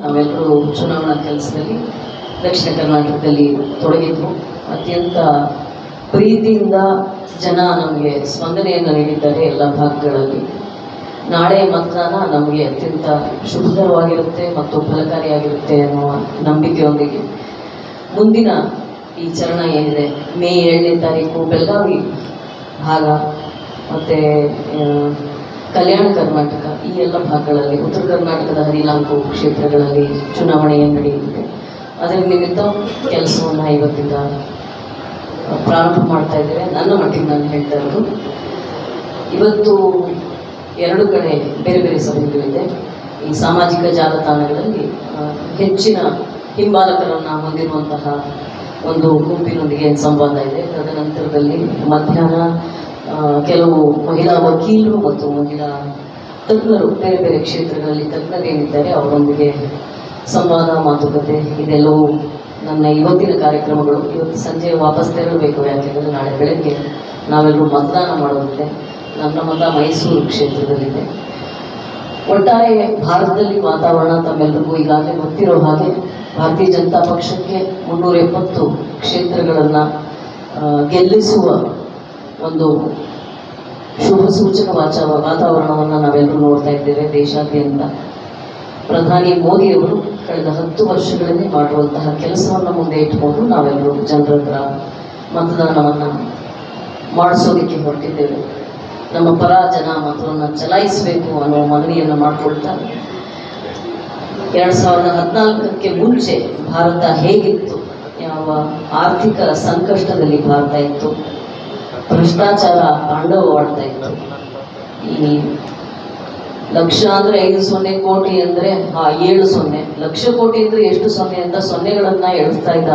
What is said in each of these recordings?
ನಾವೆಲ್ಲರೂ ಚುನಾವಣಾ ಕೆಲಸದಲ್ಲಿ ದಕ್ಷಿಣ ಕರ್ನಾಟಕದಲ್ಲಿ ತೊಡಗಿದ್ವು. ಅತ್ಯಂತ ಪ್ರೀತಿಯಿಂದ ಜನ ನಮಗೆ ಸ್ಪಂದನೆಯನ್ನು ನೀಡಿದ್ದಾರೆ ಎಲ್ಲ ಭಾಗಗಳಲ್ಲಿ. ನಾಳೆ ಮತದಾನ ನಮಗೆ ಅತ್ಯಂತ ಶುಭಕರವಾಗಿರುತ್ತೆ ಮತ್ತು ಫಲಕಾರಿಯಾಗಿರುತ್ತೆ ಅನ್ನುವ ನಂಬಿಕೆಯೊಂದಿಗೆ. ಮುಂದಿನ ಈ ಚರಣ ಏನಿದೆ? ಮೇ ಏಳನೇ ತಾರೀಕು, ಬೆಳಗಾವಿ ಭಾಗ. ಮತ್ತು ಕಲ್ಯಾಣ ಕರ್ನಾಟಕ, ಈ ಎಲ್ಲ ಭಾಗಗಳಲ್ಲಿ, ಉತ್ತರ ಕರ್ನಾಟಕದ ಹದಿನಾಲ್ಕು ಕ್ಷೇತ್ರಗಳಲ್ಲಿ ಚುನಾವಣೆ ನಡೆಯುತ್ತಿದೆ ಅದರ ನಿಮಿತ್ತ ಕೆಲಸವನ್ನು ಇವತ್ತಿಂದ ಪ್ರಾರಂಭ ಮಾಡ್ತಾ ಇದ್ದೇವೆ. ನನ್ನ ಮಟ್ಟಿಗೆ ನಾನು ಹೇಳ್ತಾ ಇರೋದು, ಇವತ್ತು ಎರಡು ಕಡೆ ಬೇರೆ ಬೇರೆ ಸಭೆಗಳಿದೆ. ಈ ಸಾಮಾಜಿಕ ಜಾಲತಾಣಗಳಲ್ಲಿ ಹೆಚ್ಚಿನ ಹಿಂಬಾಲಕರನ್ನು ಹೊಂದಿರುವಂತಹ ಒಂದು ಗುಂಪಿನೊಂದಿಗೆ ಸಂವಾದ ಇದೆ. ತದನಂತರದಲ್ಲಿ ಮಧ್ಯಾಹ್ನ ಕೆಲವು ಮಹಿಳಾ ವಕೀಲರು ಮತ್ತು ಮಹಿಳಾ ತಜ್ಞರು ಬೇರೆ ಬೇರೆ ಕ್ಷೇತ್ರಗಳಲ್ಲಿ ತಜ್ಞರೇನಿದ್ದಾರೆ, ಅವರೊಂದಿಗೆ ಸಂವಾದ, ಮಾತುಕತೆ, ಇದೆಲ್ಲವೂ ನನ್ನ ಇವತ್ತಿನ ಕಾರ್ಯಕ್ರಮಗಳು. ಇವತ್ತು ಸಂಜೆ ವಾಪಸ್ ತೆರಳಬೇಕು ಯಾಕೆಂದರೆ ನಾಳೆ ಬೆಳಗ್ಗೆ ನಾವೆಲ್ಲರೂ ಮತದಾನ ಮಾಡುವಂತೆ ನನ್ನ ಮತ ಮೈಸೂರು ಕ್ಷೇತ್ರದಲ್ಲಿದೆ. ಒಟ್ಟಾರೆ ಭಾರತದಲ್ಲಿ ವಾತಾವರಣ ತಮ್ಮೆಲ್ಲರಿಗೂ ಈಗಾಗಲೇ ಗೊತ್ತಿರೋ ಹಾಗೆ ಭಾರತೀಯ ಜನತಾ ಪಕ್ಷಕ್ಕೆ ಮುನ್ನೂರ ಎಪ್ಪತ್ತು ಕ್ಷೇತ್ರಗಳನ್ನು ಗೆಲ್ಲಿಸುವ ಒಂದು ಶುಭ ಸೂಚಕ ವಾಚ ವಾತಾವರಣವನ್ನು ನಾವೆಲ್ಲರೂ ನೋಡ್ತಾ ಇದ್ದೇವೆ ದೇಶಾದ್ಯಂತ. ಪ್ರಧಾನಿ ಮೋದಿಯವರು ಕಳೆದ ಹತ್ತು ವರ್ಷಗಳಲ್ಲಿ ಮಾಡುವಂತಹ ಕೆಲಸವನ್ನು ಮುಂದೆ ಇಟ್ಕೊಂಡು ನಾವೆಲ್ಲರೂ ಜನರ ಮತದಾನವನ್ನು ಮಾಡಿಸೋದಕ್ಕೆ ಹೊರಟಿದ್ದೇವೆ. ನಮ್ಮ ಪರ ಜನ ಮತವನ್ನು ಚಲಾಯಿಸಬೇಕು ಅನ್ನೋ ಮನವಿಯನ್ನು ಮಾಡಿಕೊಳ್ತಾ ಎರಡು ಸಾವಿರದ ಹದಿನಾಲ್ಕಕ್ಕೆ ಮುಂಚೆ ಭಾರತ ಹೇಗಿತ್ತು? ಯಾವ ಆರ್ಥಿಕ ಸಂಕಷ್ಟದಲ್ಲಿ ಭಾರತ ಇತ್ತು? ಭ್ರಷ್ಟಾಚಾರ ತಾಂಡವವಾಡ್ತಾ ಇತ್ತು. ಈ ಲಕ್ಷ ಅಂದ್ರೆ ಐದು ಸೊನ್ನೆ ಕೋಟಿ ಅಂದ್ರೆ ಆ ಏಳು ಸೊನ್ನೆ. ಲಕ್ಷ ಕೋಟಿ ಅಂದ್ರೆ ಎಷ್ಟು ಸೊನ್ನೆ ಅಂತ ಸೊನ್ನೆಗಳನ್ನ ಎಳಿಸ್ತಾ ಇದ್ದ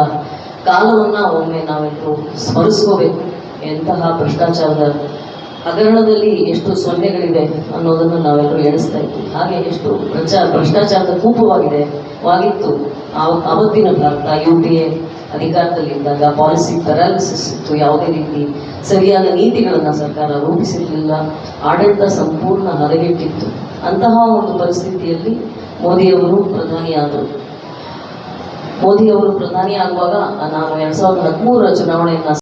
ಕಾಲವನ್ನ ಒಮ್ಮೆ ನಾವೆಲ್ಲರೂ ಸ್ಮರಿಸ್ಕೋಬೇಕು. ಎಂತಹ ಭ್ರಷ್ಟಾಚಾರದ ಹಗರಣದಲ್ಲಿ ಎಷ್ಟು ಸೊನ್ನೆಗಳಿದೆ ಅನ್ನೋದನ್ನು ನಾವೆಲ್ಲರೂ ಎಣಿಸ್ತಾ ಇದ್ವಿ. ಹಾಗೆ ಎಷ್ಟು ಪ್ರಚಾರ ಭ್ರಷ್ಟಾಚಾರದ ಕೂಪವಾಗಿದೆ, ವಾಗಿತ್ತು. ಆವತ್ತಿನ ಭಾರತ, ಯು ಪಿ ಎ ಅಧಿಕಾರದಲ್ಲಿದ್ದಾಗ ಪಾಲಿಸಿ ಪ್ಯಾರಾಲಿಸಿಸ್ ಇತ್ತು, ಯಾವುದೇ ರೀತಿ ಸರಿಯಾದ ನೀತಿಗಳನ್ನು ಸರ್ಕಾರ ರೂಪಿಸಿರಲಿಲ್ಲ, ಆಡಳಿತ ಸಂಪೂರ್ಣ ಹದಗೆಟ್ಟಿತ್ತು. ಅಂತಹ ಒಂದು ಪರಿಸ್ಥಿತಿಯಲ್ಲಿ ಮೋದಿಯವರು ಪ್ರಧಾನಿಯಾದರು ಮೋದಿಯವರು ಪ್ರಧಾನಿ ಆಗುವಾಗ ನಾನು ಎರಡ್ ಸಾವಿರದ ಹದಿಮೂರರ ಚುನಾವಣೆಯನ್ನು